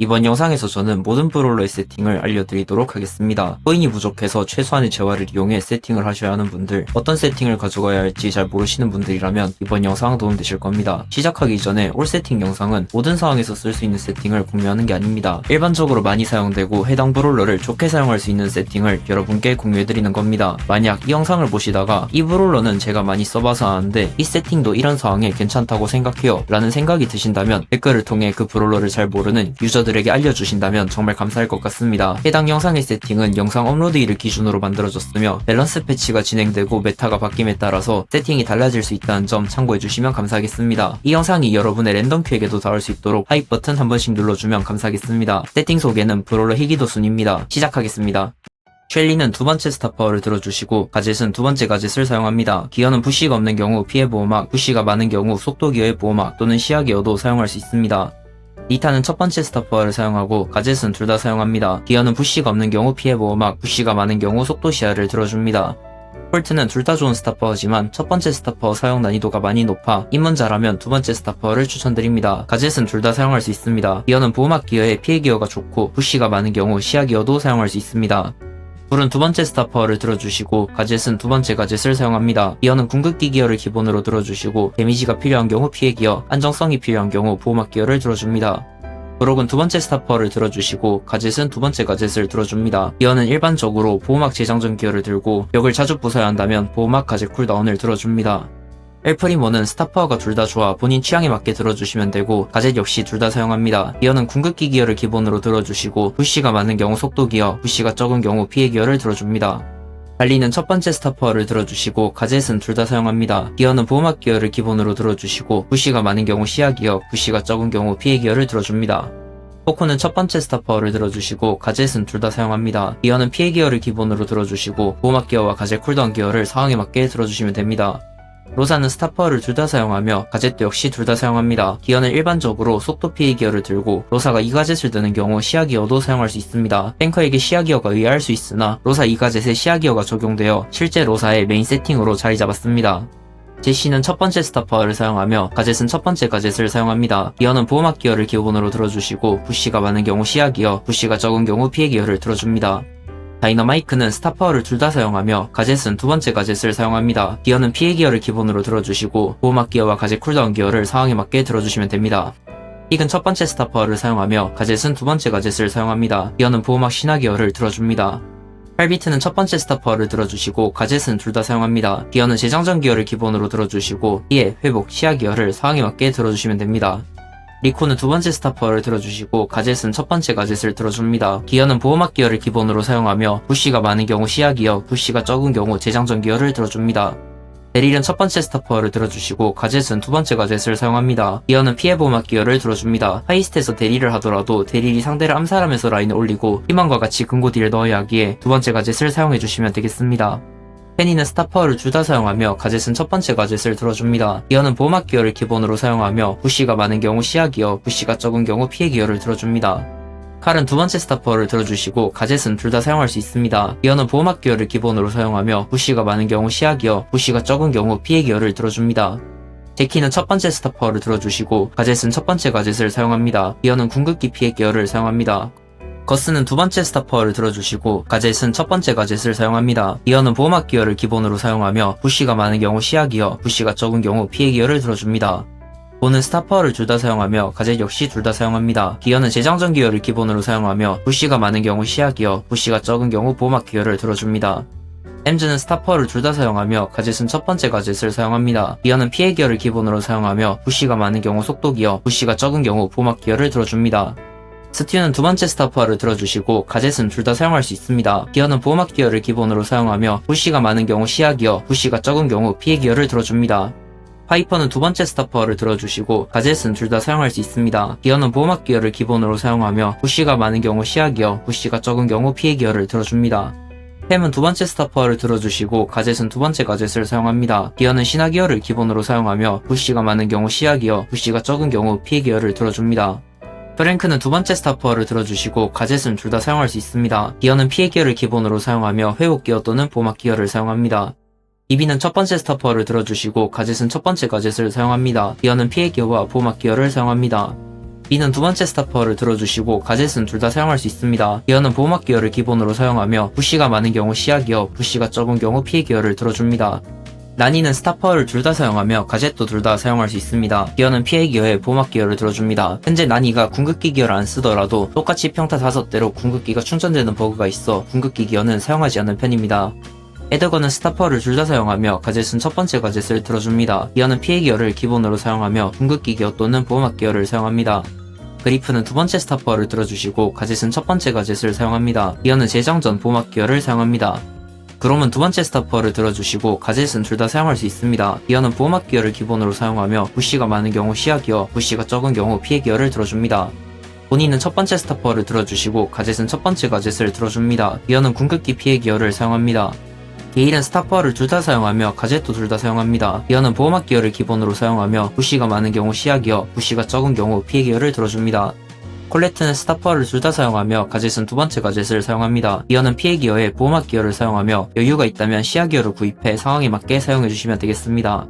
이번 영상에서 저는 모든 브롤러의 세팅을 알려드리도록 하겠습니다. 코인이 부족해서 최소한의 재화를 이용해 세팅을 하셔야 하는 분들, 어떤 세팅을 가져가야 할지 잘 모르시는 분들이라면 이번 영상 도움되실 겁니다. 시작하기 전에 올 세팅 영상은 모든 상황에서 쓸 수 있는 세팅을 공유하는 게 아닙니다. 일반적으로 많이 사용되고 해당 브롤러를 좋게 사용할 수 있는 세팅을 여러분께 공유해드리는 겁니다. 만약 이 영상을 보시다가 이 브롤러는 제가 많이 써봐서 아는데 이 세팅도 이런 상황에 괜찮다고 생각해요 라는 생각이 드신다면 댓글을 통해 그 브롤러를 잘 모르는 유저들 에게 알려주신다면 정말 감사할 것 같습니다. 해당 영상의 세팅은 영상 업로드일을 기준으로 만들어졌으며 밸런스 패치가 진행되고 메타가 바뀜에 따라서 세팅이 달라질 수 있다는 점 참고해주시면 감사하겠습니다. 이 영상이 여러분의 랜덤 큐에게도 닿을 수 있도록 하이프 버튼 한 번씩 눌러주면 감사하겠습니다. 세팅 소개는 브롤러 희귀도 순입니다. 시작하겠습니다. 쉘리는 두 번째 스타 파워를 들어주시고 가젯은 두 번째 가젯을 사용합니다. 기어는 부시가 없는 경우 피해 보호막, 부시가 많은 경우 속도 기어의 보호막 또는 시야 기어도 사용할 수 있습니다. 리타는 첫 번째 스타 파워를 사용하고 가젯은 둘 다 사용합니다. 기어는 부시가 없는 경우 피해 보호막, 부시가 많은 경우 속도 시야를 들어줍니다. 폴트는 둘 다 좋은 스타 파워지만 첫 번째 스타 파워 사용 난이도가 많이 높아 입문 잘하면 두 번째 스타 파워를 추천드립니다. 가젯은 둘 다 사용할 수 있습니다. 기어는 보호막 기어에 피해 기어가 좋고 부시가 많은 경우 시야 기어도 사용할 수 있습니다. 불은 두 번째 스타 파워를 들어주시고 가젯은 두 번째 가젯을 사용합니다. 기어는 궁극기 기어를 기본으로 들어주시고 데미지가 필요한 경우 피해 기어, 안정성이 필요한 경우 보호막 기어를 들어줍니다. 브록은 두 번째 스타 파워를 들어주시고 가젯은 두 번째 가젯을 들어줍니다. 기어는 일반적으로 보호막 재장전 기어를 들고 벽을 자주 부숴야 한다면 보호막 가젯 쿨다운을 들어줍니다. 엘프리모는 스타파워가 둘 다 좋아 본인 취향에 맞게 들어주시면 되고 가젯 역시 둘 다 사용합니다. 기어는 궁극기 기어를 기본으로 들어주시고 부시가 많은 경우 속도 기어, 부시가 적은 경우 피해 기어를 들어줍니다. 달리는 첫 번째 스타파워를 들어주시고 가젯은 둘 다 사용합니다. 기어는 보호막 기어를 기본으로 들어주시고 부시가 많은 경우 시야 기어, 부시가 적은 경우 피해 기어를 들어줍니다. 포코는 첫 번째 스타파워를 들어주시고 가젯은 둘 다 사용합니다. 기어는 피해 기어를 기본으로 들어주시고 보호막 기어와 가젯 쿨다운 기어를 상황에 맞게 들어주시면 됩니다. 로사는 스타파워를 둘 다 사용하며 가젯도 역시 둘 다 사용합니다. 기어는 일반적으로 속도 피해 기어를 들고 로사가 이 가젯을 드는 경우 시야 기어도 사용할 수 있습니다. 탱커에게 시야 기어가 의아할 수 있으나 로사 이 가젯에 시야 기어가 적용되어 실제 로사의 메인 세팅으로 자리 잡았습니다. 제시는 첫 번째 스타파워를 사용하며 가젯은 첫 번째 가젯을 사용합니다. 기어는 보호막 기어를 기본으로 들어주시고 부시가 많은 경우 시야 기어, 부시가 적은 경우 피해 기어를 들어줍니다. 다이너마이크는 스타파워를 둘 다 사용하며 가젯은 두 번째 가젯을 사용합니다. 기어는 피해 기어를 기본으로 들어주시고 보호막 기어와 가젯 쿨다운 기어를 상황에 맞게 들어주시면 됩니다. 픽은 첫 번째 스타파워를 사용하며 가젯은 두 번째 가젯을 사용합니다. 기어는 보호막 신화 기어를 들어줍니다. 8비트는 첫 번째 스타파워를 들어주시고 가젯은 둘 다 사용합니다. 기어는 재장전 기어를 기본으로 들어주시고 피해, 회복, 시야 기어를 상황에 맞게 들어주시면 됩니다. 리코는 두 번째 스타퍼를 들어주시고 가젯은 첫 번째 가젯을 들어줍니다. 기어는 보호막 기어를 기본으로 사용하며 부시가 많은 경우 시야 기어, 부시가 적은 경우 재장전 기어를 들어줍니다. 데릴은 첫 번째 스타퍼를 들어주시고 가젯은 두 번째 가젯을 사용합니다. 기어는 피해 보호막 기어를 들어줍니다. 하이스트에서 데릴을 하더라도 데릴이 상대를 암살하면서 라인을 올리고 희망과 같이 금고 딜을 넣어야 하기에 두 번째 가젯을 사용해주시면 되겠습니다. 페니는 스타파워를 둘 다 사용하며 가젯은 첫 번째 가젯을 들어줍니다. 기어는 보호막 기어를 기본으로 사용하며 부시가 많은 경우 시야 기어, 부시가 적은 경우 피해 기어를 들어줍니다. 칼은 두 번째 스타파워를 들어주시고 가젯은 둘 다 사용할 수 있습니다. 기어는 보호막 기어를 기본으로 사용하며 부시가 많은 경우 시야 기어, 부시가 적은 경우 피해 기어를 들어줍니다. 제키는 첫 번째 스타파워를 들어주시고 가젯은 첫 번째 가젯을 사용합니다. 기어는 궁극기 피해 기어를 사용합니다. 거스는 두 번째 스타파워를 들어주시고 가젯은 첫 번째 가젯을 사용합니다. 기어는 보호막 기어를 기본으로 사용하며 부시가 많은 경우 시야 기어, 부시가 적은 경우 피해 기어를 들어줍니다. 보는 스타파워를 둘 다 사용하며 가젯 역시 둘 다 사용합니다. 기어는 재장전 기어를 기본으로 사용하며 부시가 많은 경우 시야 기어, 부시가 적은 경우 보호막 기어를 들어줍니다. 엠즈는 스타파워를 둘 다 사용하며 가젯은 첫 번째 가젯을 사용합니다. 기어는 피해 기어를 기본으로 사용하며 부시가 많은 경우 속도 기어, 부시가 적은 경우 보호막 기어를 들어줍니다. 스튜는 두 번째 스타파워를 들어주시고 가젯은 둘 다 사용할 수 있습니다. 기어는 보호막 기어를 기본으로 사용하며 부시가 많은 경우 시야 기어, 부시가 적은 경우 피해 기어를 들어줍니다. 파이퍼는 두 번째 스타파워를 들어주시고 가젯은 둘 다 사용할 수 있습니다. 기어는 보호막 기어를 기본으로 사용하며 부시가 많은 경우 시야 기어, 부시가 적은 경우 피해 기어를 들어줍니다. 햄은 두 번째 스타파워를 들어주시고 가젯은 두 번째 가젯을 사용합니다. 기어는 신화 기어를 기본으로 사용하며 부시가 많은 경우 시야 기어, 부시가 적은 경우 피해 기어를 들어줍니다. 프랭크는 두 번째 스타퍼를 들어주시고 가젯은 둘 다 사용할 수 있습니다. 기어는 피해 기어를 기본으로 사용하며 회복 기어 또는 보막 기어를 사용합니다. 이비는 첫 번째 스타퍼를 들어주시고 가젯은 첫 번째 가젯을 사용합니다. 기어는 피해 기어와 보막 기어를 사용합니다. B는 두 번째 스타퍼를 들어주시고 가젯은 둘 다 사용할 수 있습니다. 기어는 보호막 기어를 기본으로 사용하며 부시가 많은 경우 시야 기어, 부시가 적은 경우 피해 기어를 들어줍니다. 난이는 스타퍼를 둘 다 사용하며 가젯도 둘 다 사용할 수 있습니다. 기어는 피해 기어에 보호막 기어를 들어줍니다. 현재 난이가 궁극기 기어를 안 쓰더라도 똑같이 평타 5대로 궁극기가 충전되는 버그가 있어 궁극기 기어는 사용하지 않는 편입니다. 에드건은 스타퍼를 둘 다 사용하며 가젯은 첫 번째 가젯을 들어줍니다. 기어는 피해 기어를 기본으로 사용하며 궁극기 기어 또는 보호막 기어를 사용합니다. 그리프는 두 번째 스타퍼를 들어주시고 가젯은 첫 번째 가젯을 사용합니다. 기어는 재장 전 보호막 기어를 사용합니다. 그롬은 두 번째 스타퍼를 들어주시고 가젯은 둘 다 사용할 수 있습니다. 기어는 보호막 기어를 기본으로 사용하며 부시가 많은 경우 시야 기어, 부시가 적은 경우 피해 기어를 들어줍니다. 본인은 첫 번째 스타퍼를 들어주시고 가젯은 첫 번째 가젯을 들어줍니다. 기어는 궁극기 피해 기어를 사용합니다. 게일은 스타퍼를 둘 다 사용하며 가젯도 둘 다 사용합니다. 기어는 보호막 기어를 기본으로 사용하며 부시가 많은 경우 시야 기어, 부시가 적은 경우 피해 기어를 들어줍니다. 콜레트는 스타퍼를 둘 다 사용하며 가젯은 두 번째 가젯을 사용합니다. 기어는 피해 기어에 보호막 기어를 사용하며 여유가 있다면 시야 기어를 구입해 상황에 맞게 사용해주시면 되겠습니다.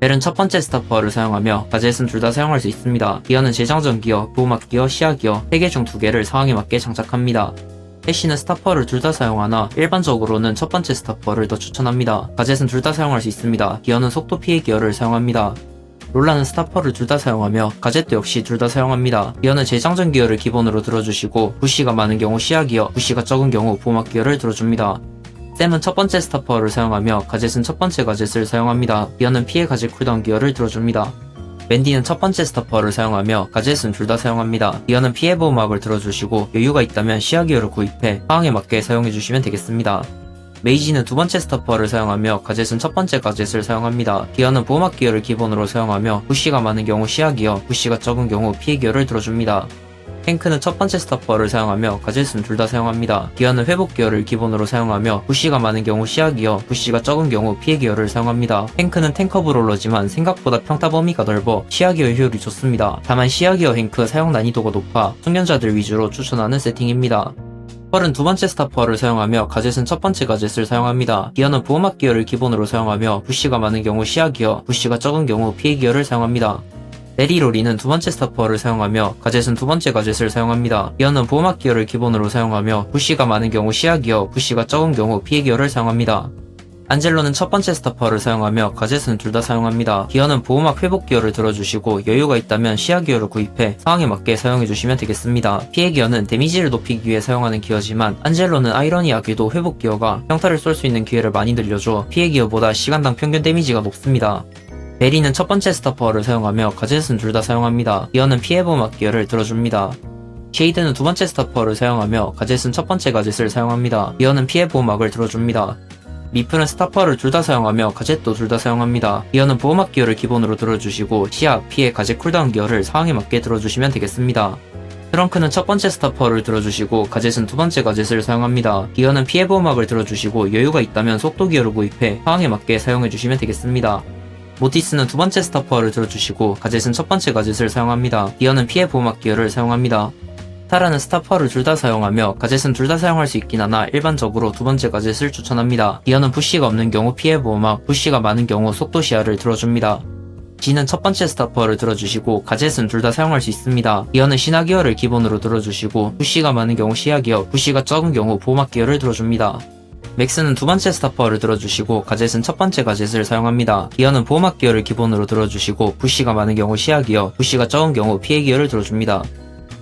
벨은 첫 번째 스타퍼를 사용하며 가젯은 둘 다 사용할 수 있습니다. 기어는 재장전 기어, 보호막 기어, 시야 기어 3개 중 2개를 상황에 맞게 장착합니다. 해시는 스타퍼를 둘 다 사용하나 일반적으로는 첫 번째 스타퍼를 더 추천합니다. 가젯은 둘 다 사용할 수 있습니다. 기어는 속도 피해 기어를 사용합니다. 롤라는 스타퍼를 둘 다 사용하며 가젯도 역시 둘 다 사용합니다. 기어는 재장전 기어를 기본으로 들어주시고 부시가 많은 경우 시야 기어, 부시가 적은 경우 보호막 기어를 들어줍니다. 샘은 첫 번째 스타퍼를 사용하며 가젯은 첫 번째 가젯을 사용합니다. 기어는 피해 가젯 쿨다운 기어를 들어줍니다. 맨디는 첫 번째 스타퍼를 사용하며 가젯은 둘 다 사용합니다. 기어는 피해 보호막을 들어주시고 여유가 있다면 시야 기어를 구입해 상황에 맞게 사용해주시면 되겠습니다. 메이지는 두 번째 스타퍼를 사용하며 가젯은 첫 번째 가젯을 사용합니다. 기어는 보호막 기어를 기본으로 사용하며 부시가 많은 경우 시야 기어, 부시가 적은 경우 피해 기어를 들어줍니다. 탱크는 첫 번째 스타퍼를 사용하며 가젯은 둘 다 사용합니다. 기어는 회복 기어를 기본으로 사용하며 부시가 많은 경우 시야 기어, 부시가 적은 경우 피해 기어를 사용합니다. 탱크는 탱커 브롤러지만 생각보다 평타 범위가 넓어 시야 기어 효율이 좋습니다. 다만 시야 기어 탱크 사용 난이도가 높아 숙련자들 위주로 추천하는 세팅입니다. 펄은 두 번째 스타퍼를 사용하며 가젯은 첫 번째 가젯을 사용합니다. 기어는 보호막 기어를 기본으로 사용하며 부시가 많은 경우 시야 기어, 부시가 적은 경우 피해 기어를 사용합니다. 레리로리는 두 번째 스타퍼를 사용하며 가젯은 두 번째 가젯을 사용합니다. 기어는 보호막 기어를 기본으로 사용하며 부시가 많은 경우 시야 기어, 부시가 적은 경우 피해 기어를 사용합니다. 안젤로는 첫 번째 스타퍼를 사용하며 가젯은 둘 다 사용합니다. 기어는 보호막 회복 기어를 들어주시고 여유가 있다면 시야 기어를 구입해 상황에 맞게 사용해주시면 되겠습니다. 피해 기어는 데미지를 높이기 위해 사용하는 기어지만 안젤로는 아이러니하게도 회복 기어가 평타를 쏠 수 있는 기회를 많이 늘려줘 피해 기어보다 시간당 평균 데미지가 높습니다. 베리는 첫 번째 스타퍼를 사용하며 가젯은 둘 다 사용합니다. 기어는 피해 보호막 기어를 들어줍니다. 쉐이드는 두 번째 스타퍼를 사용하며 가젯은 첫 번째 가젯을 사용합니다. 기어는 피해 보호막을 들어줍니다. 리프는 스타퍼를 둘 다 사용하며 가젯도 둘 다 사용합니다. 기어는 보호막 기어를 기본으로 들어주시고 시야, 피해, 가젯 쿨다운 기어를 상황에 맞게 들어주시면 되겠습니다. 트렁크는 첫 번째 스타퍼를 들어주시고 가젯은 두 번째 가젯을 사용합니다. 기어는 피해 보호막을 들어주시고 여유가 있다면 속도 기어를 구입해 상황에 맞게 사용해주시면 되겠습니다. 모티스는 두 번째 스타퍼를 들어주시고 가젯은 첫 번째 가젯을 사용합니다. 기어는 피해 보호막 기어를 사용합니다. 타라는 스타퍼를 둘 다 사용하며 가젯은 둘 다 사용할 수 있긴 하나 일반적으로 두 번째 가젯을 추천합니다. 기어는 부시가 없는 경우 피해 보호막, 부시가 많은 경우 속도 시야를 들어줍니다. G는 첫 번째 스타퍼를 들어주시고 가젯은 둘 다 사용할 수 있습니다. 기어는 신화 기어를 기본으로 들어주시고 부시가 많은 경우 시야 기어, 부시가 적은 경우 보호막 기어를 들어줍니다. 맥스는 두 번째 스타퍼를 들어주시고 가젯은 첫 번째 가젯을 사용합니다. 기어는 보호막 기어를 기본으로 들어주시고 부시가 많은 경우 시야 기어, 부시가 적은 경우 피해 기어를 들어줍니다.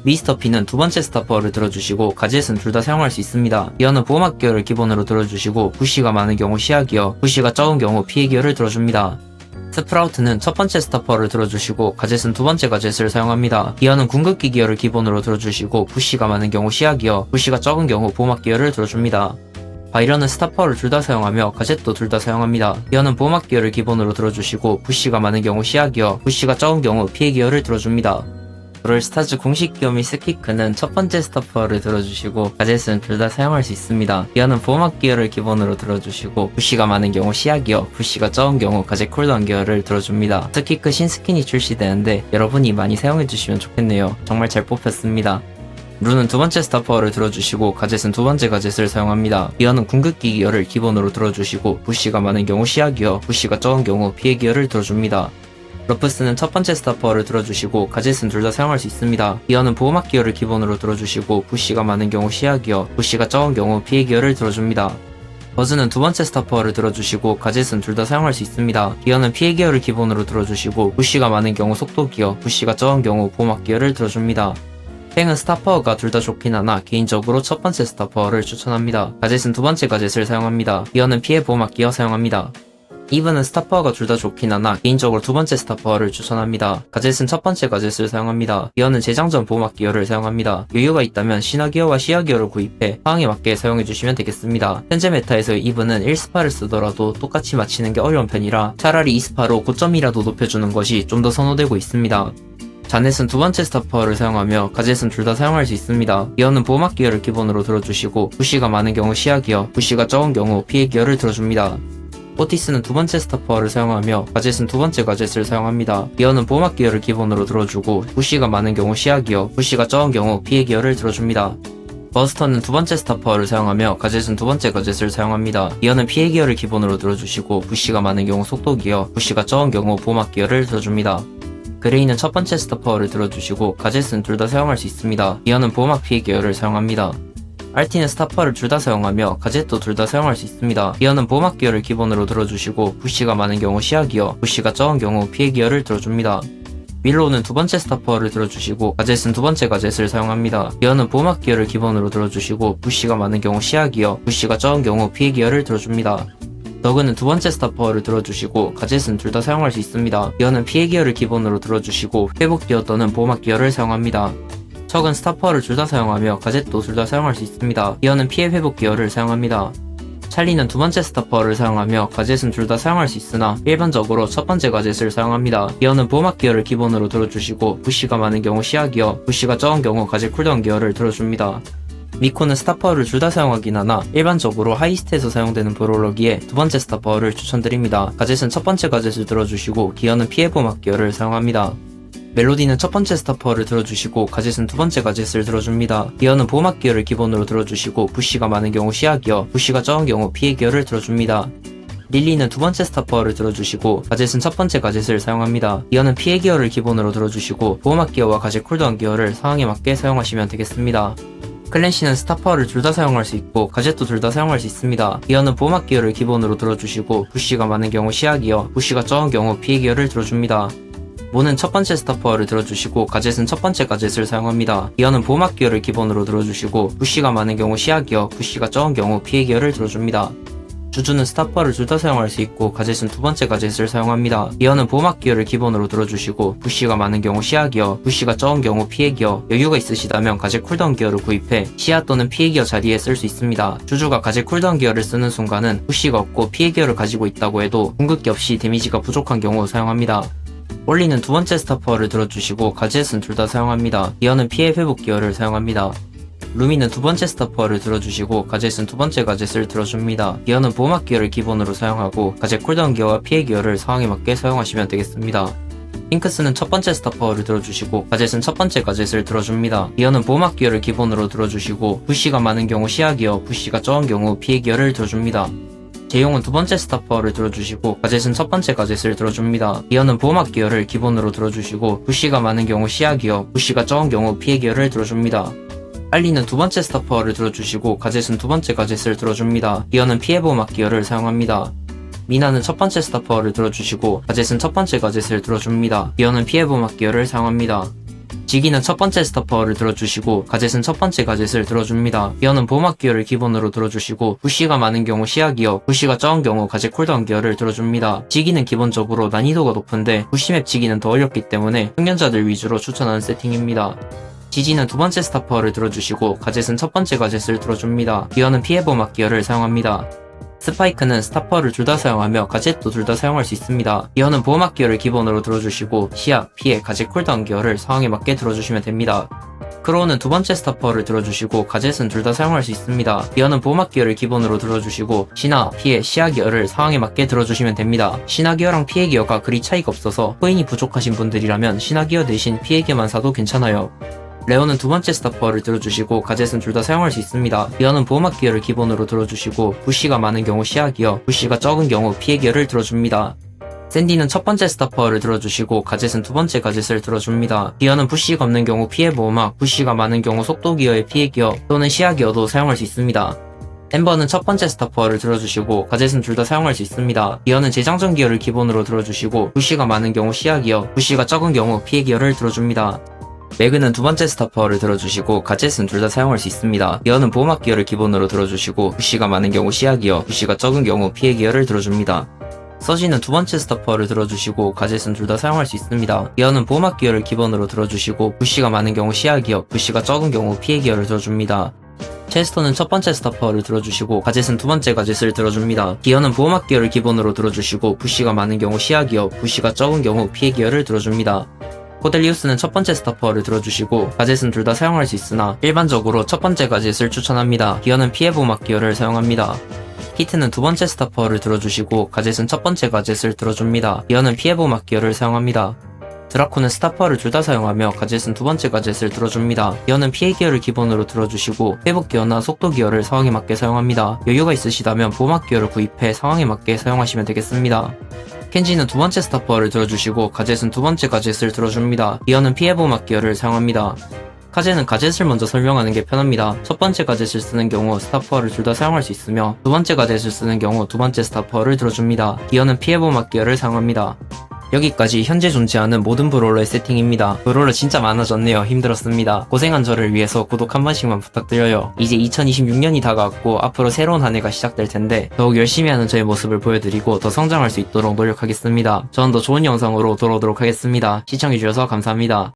미스터 P는 두 번째 스타퍼를 들어주시고 가젯은 둘 다 사용할 수 있습니다. 기어는 보호막 기어를 기본으로 들어주시고 부시가 많은 경우 시야 기어, 부시가 적은 경우 피해 기어를 들어줍니다. 스프라우트는 첫 번째 스타퍼를 들어주시고 가젯은 두 번째 가젯을 사용합니다. 기어는 궁극기 기어를 기본으로 들어주시고 부시가 많은 경우 시야 기어, 부시가 적은 경우 보호막 기어를 들어줍니다. 바이런은 스타퍼를 둘 다 사용하며 가젯도 둘 다 사용합니다. 기어는 보호막 기어를 기본으로 들어주시고 부시가 많은 경우 시야 기어, 부시가 적은 경우 피해 기어를 들어줍니다. 브롤스타즈 공식 기어 및 스키크는 첫 번째 스타퍼를 들어주시고 가젯은 둘 다 사용할 수 있습니다. 기어는 보호막 기어를 기본으로 들어주시고 부시가 많은 경우 시야 기어, 부시가 적은 경우 가젯 쿨다운 기어를 들어줍니다. 스키크 신스킨이 출시되는데 여러분이 많이 사용해주시면 좋겠네요. 정말 잘 뽑혔습니다. 루는 두 번째 스타퍼를 들어주시고 가젯은 두 번째 가젯을 사용합니다. 기어는 궁극기 기어를 기본으로 들어주시고 부시가 많은 경우 시야 기어, 부시가 적은 경우 피해 기어를 들어줍니다. 러프스는 첫 번째 스타퍼를 들어주시고 가젯은 둘 다 사용할 수 있습니다. 기어는 보호막 기어를 기본으로 들어주시고 부시가 많은 경우 시야 기어, 부시가 적은 경우 피해 기어를 들어줍니다. 버즈는 두 번째 스타퍼를 들어주시고 가젯은 둘 다 사용할 수 있습니다. 기어는 피해 기어를 기본으로 들어주시고 부시가 많은 경우 속도 기어, 부시가 적은 경우 보호막 기어를 들어줍니다. 팽은 스타퍼가 둘 다 좋긴 하나 개인적으로 첫 번째 스타퍼를 추천합니다. 가젯은 두 번째 가젯을 사용합니다. 기어는 피해 보호막 기어 사용합니다. 이브는 스타퍼가 둘 다 좋긴 하나 개인적으로 두 번째 스타퍼를 추천합니다. 가젯은 첫 번째 가젯을 사용합니다. 기어는 재장전 보호막 기어를 사용합니다. 여유가 있다면 신화 기어와 시야 기어를 구입해 상황에 맞게 사용해주시면 되겠습니다. 현재 메타에서 이브는 1스파를 쓰더라도 똑같이 맞히는 게 어려운 편이라 차라리 2스파로 고점이라도 높여주는 것이 좀 더 선호되고 있습니다. 자넷은 두 번째 스타퍼를 사용하며 가젯은 둘 다 사용할 수 있습니다. 기어는 보호막 기어를 기본으로 들어주시고 부시가 많은 경우 시야 기어, 부시가 적은 경우 피해 기어를 들어줍니다. 오티스는 두 번째 스타퍼를 사용하며 가젯은 두 번째 가젯을 사용합니다. 기어는 보호막 기어를 기본으로 들어주고 부시가 많은 경우 시야 기어, 부시가 적은 경우 피해 기어를 들어줍니다. 버스터는 두 번째 스타퍼를 사용하며 가젯은 두 번째 가젯을 사용합니다. 기어는 피해 기어를 기본으로 들어주시고 부시가 많은 경우 속도 기어, 부시가 적은 경우 보호막 기어를 들어줍니다. 그레이는 첫 번째 스타퍼를 들어주시고 가젯은 둘 다 사용할 수 있습니다. 기어는 보호막 피해 기어를 사용합니다. RT는 스타퍼를 둘 다 사용하며 가젯도 둘 다 사용할 수 있습니다. 기어는 보호막 기어를 기본으로 들어주시고 부시가 많은 경우 시야 기어, 부시가 적은 경우 피해 기어를 들어줍니다. 윌로우는 두 번째 스타퍼를 들어주시고 가젯은 두 번째 가젯을 사용합니다. 기어는 보호막 기어를 기본으로 들어주시고 부시가 많은 경우 시야 기어, 부시가 적은 경우 피해 기어를 들어줍니다. 더그는 두 번째 스타퍼를 들어주시고 가젯은 둘 다 사용할 수 있습니다. 기어는 피해 기어를 기본으로 들어주시고 회복 기어 또는 보호막 기어를 사용합니다. 척은 스타퍼를 둘 다 사용하며 가젯도 둘 다 사용할 수 있습니다. 기어는 피해 회복 기어를 사용합니다. 찰리는 두 번째 스타퍼를 사용하며 가젯은 둘 다 사용할 수 있으나 일반적으로 첫 번째 가젯을 사용합니다. 기어는 보호막 기어를 기본으로 들어주시고 부시가 많은 경우 시야 기어, 부시가 적은 경우 가젯 쿨다운 기어를 들어줍니다. 미코는 스타퍼를 둘 다 사용하긴 하나 일반적으로 하이스트에서 사용되는 브롤러기에 두 번째 스타퍼를 추천드립니다. 가젯은 첫 번째 가젯을 들어주시고 기어는 피해 보호막 기어를 사용합니다. 멜로디는 첫 번째 스타퍼를 들어주시고 가젯은 두 번째 가젯을 들어줍니다. 기어는 보호막 기어를 기본으로 들어주시고 부시가 많은 경우 시야 기어, 부시가 적은 경우 피해 기어를 들어줍니다. 릴리는 두 번째 스타퍼를 들어주시고 가젯은 첫 번째 가젯을 사용합니다. 기어는 피해 기어를 기본으로 들어주시고 보호막 기어와 가젯 쿨다운 기어를 상황에 맞게 사용하시면 되겠습니다. 클랜시는 스타퍼를 둘 다 사용할 수 있고 가젯도 둘 다 사용할 수 있습니다. 기어는 보호막 기어를 기본으로 들어주시고 부시가 많은 경우 시야 기어, 부시가 적은 경우 피해 기어를 들어줍니다. 모는 첫 번째 스타퍼를 들어주시고 가젯은 첫 번째 가젯을 사용합니다. 기어는 보호막 기어를 기본으로 들어주시고 부시가 많은 경우 시야 기어, 부시가 적은 경우 피해 기어를 들어줍니다. 주주는 스타퍼를 둘 다 사용할 수 있고 가젯은 두 번째 가젯을 사용합니다. 기어는 보호막 기어를 기본으로 들어주시고 부시가 많은 경우 시야 기어, 부시가 적은 경우 피해 기어, 여유가 있으시다면 가젯 쿨다운 기어를 구입해 시야 또는 피해 기어 자리에 쓸 수 있습니다. 주주가 가젯 쿨다운 기어를 쓰는 순간은 부시가 없고 피해 기어를 가지고 있다고 해도 궁극기 없이 데미지가 부족한 경우 사용합니다. 올리는 두 번째 스타퍼를 들어주시고 가젯은 둘다 사용합니다. 기어는 피해 회복 기어를 사용합니다. 루미는 두 번째 스타퍼를 들어주시고 가젯은 두 번째 가젯을 들어줍니다. 기어는 보호막 기어를 기본으로 사용하고 가젯 쿨다운 기어와 피해 기어를 상황에 맞게 사용하시면 되겠습니다. 핑크스는 첫 번째 스타퍼를 들어주시고 가젯은 첫 번째 가젯을 들어줍니다. 기어는 보호막 기어를 기본으로 들어주시고 부시가 많은 경우 시야 기어, 부시가 적은 경우 피해 기어를 들어줍니다. 제용은 두 번째 스타퍼를 들어주시고 가젯은 첫 번째 가젯을 들어줍니다. 기어는 보호막 기어를 기본으로 들어주시고 부시가 많은 경우 시야 기어, 부시가 적은 경우 피해 기어를 들어줍니다. 알리는 두 번째 스타퍼를 들어주시고 가젯은 두 번째 가젯을 들어줍니다. 기어는 피해 보호막 기어를 사용합니다. 미나는 첫 번째 스타퍼를 들어주시고 가젯은 첫 번째 가젯을 들어줍니다. 기어는 피해 보호막 기어를 사용합니다. 지기는 첫 번째 스타퍼를 들어주시고 가젯은 첫 번째 가젯을 들어줍니다. 기어는 보호막 기어를 기본으로 들어주시고 부시가 많은 경우 시야 기어, 부시가 적은 경우 가젯 쿨다운 기어를 들어줍니다. 지기는 기본적으로 난이도가 높은데 부시맵 지기는 더 어렵기 때문에 숙련자들 위주로 추천하는 세팅입니다. 지지는 두 번째 스타퍼를 들어주시고 가젯은 첫 번째 가젯을 들어줍니다. 기어는 피해 보호막 기어를 사용합니다. 스파이크는 스타퍼를 둘 다 사용하며 가젯도 둘 다 사용할 수 있습니다. 기어는 보호막 기어를 기본으로 들어주시고 시야, 피해, 가젯 쿨다운 기어를 상황에 맞게 들어주시면 됩니다. 크로우는 두 번째 스타퍼를 들어주시고 가젯은 둘 다 사용할 수 있습니다. 기어는 보호막 기어를 기본으로 들어주시고 신화, 피해, 시야 기어를 상황에 맞게 들어주시면 됩니다. 신화 기어랑 피해 기어가 그리 차이가 없어서 코인이 부족하신 분들이라면 신화 기어 대신 피해 기어만 사도 괜찮아요. 레오는 두 번째 스타퍼를 들어주시고 가젯은 둘 다 사용할 수 있습니다. 기어는 보호막 기어를 기본으로 들어주시고 부시가 많은 경우 시야 기어, 부시가 적은 경우 피해 기어를 들어줍니다. 샌디는 첫 번째 스타퍼를 들어주시고 가젯은 두 번째 가젯을 들어줍니다. 기어는 부시가 없는 경우 피해 보호막, 부시가 많은 경우 속도 기어의 피해 기어 또는 시야 기어도 사용할 수 있습니다. 엠버는 첫 번째 스타퍼를 들어주시고 가젯은 둘 다 사용할 수 있습니다. 기어는 재장전 기어를 기본으로 들어주시고 부시가 많은 경우 시야 기어, 부시가 적은 경우 피해 기어를 들어줍니다. 매그는 두 번째 스타퍼를 들어주시고 가젯은 둘 다 사용할 수 있습니다. 기어는 보호막 기어를 기본으로 들어주시고 부시가 많은 경우 시야 기어, 부시가 적은 경우 피해 기어를 들어줍니다. 서지는 두 번째 스타퍼를 들어주시고 가젯은 둘 다 사용할 수 있습니다. 기어는 보호막 기어를 기본으로 들어주시고 부시가 많은 경우 시야 기어, 부시가 적은 경우 피해 기어를 들어줍니다. 체스터는 첫 번째 스타퍼를 들어주시고 가젯은 두 번째 가젯을 들어줍니다. 기어는 보호막 기어를 기본으로 들어주시고 부시가 많은 경우 시야 기어, 부시가 적은 경우 피해 기어를 들어줍니다. 코델리우스는 첫 번째 스타퍼를 들어주시고 가젯은 둘 다 사용할 수 있으나 일반적으로 첫 번째 가젯을 추천합니다. 기어는 피해 보호막 기어를 사용합니다. 히트는 두 번째 스타퍼를 들어주시고 가젯은 첫 번째 가젯을 들어줍니다. 기어는 피해 보호막 기어를 사용합니다. 드라코는 스타퍼를 둘 다 사용하며 가젯은 두 번째 가젯을 들어줍니다. 기어는 피해 기어를 기본으로 들어주시고 회복 기어나 속도 기어를 상황에 맞게 사용합니다. 여유가 있으시다면 보호막 기어를 구입해 상황에 맞게 사용하시면 되겠습니다. 켄지는 두 번째 스타퍼를 들어주시고 가젯은 두 번째 가젯을 들어줍니다. 기어는 피해 보호막 기어를 사용합니다. 카제는 가젯을 먼저 설명하는 게 편합니다. 첫 번째 가젯을 쓰는 경우 스타퍼를 둘 다 사용할 수 있으며 두 번째 가젯을 쓰는 경우 두 번째 스타퍼를 들어줍니다. 기어는 피해 보호막 기어를 사용합니다. 여기까지 현재 존재하는 모든 브롤러의 세팅입니다. 브롤러 진짜 많아졌네요. 힘들었습니다. 고생한 저를 위해서 구독 한 번씩만 부탁드려요. 이제 2026년이 다가왔고 앞으로 새로운 한 해가 시작될 텐데 더욱 열심히 하는 저의 모습을 보여드리고 더 성장할 수 있도록 노력하겠습니다. 저는 더 좋은 영상으로 돌아오도록 하겠습니다. 시청해주셔서 감사합니다.